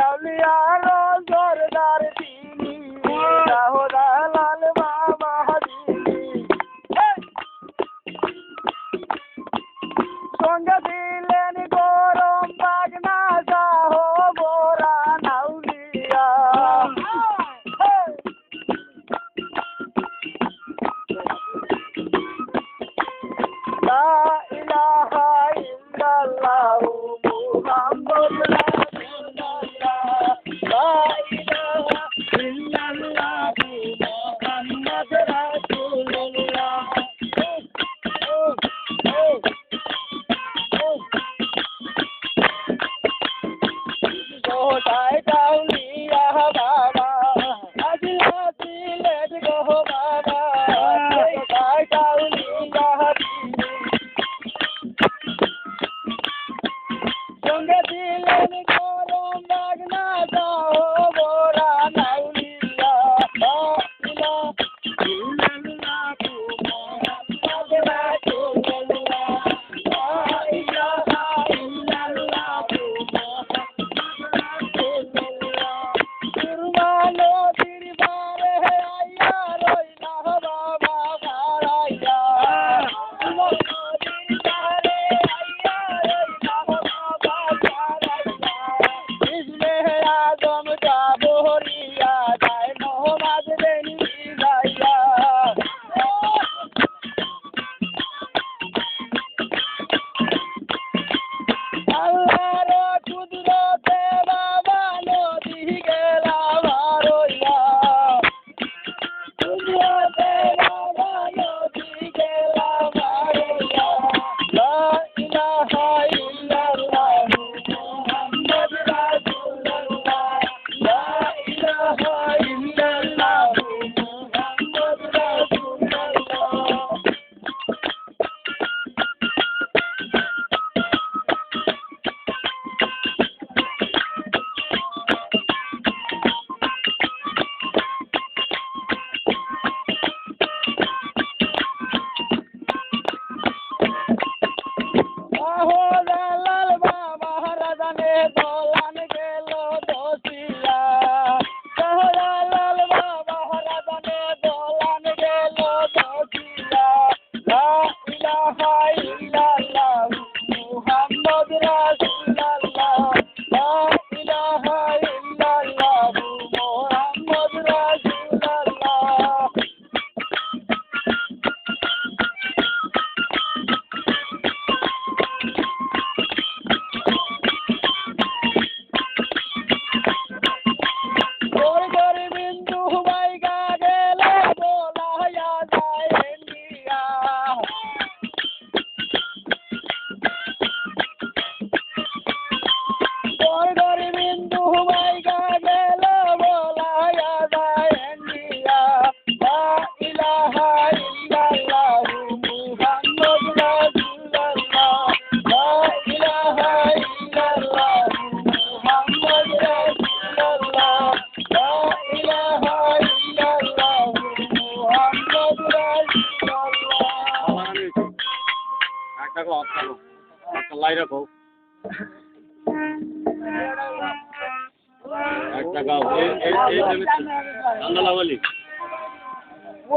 আউলিয়ার জোরদার তিনি দাহরা লাল সঙ্গে Lord trabajo আল্লাহ রাখো একটা গাও আল্লাহ বলি ও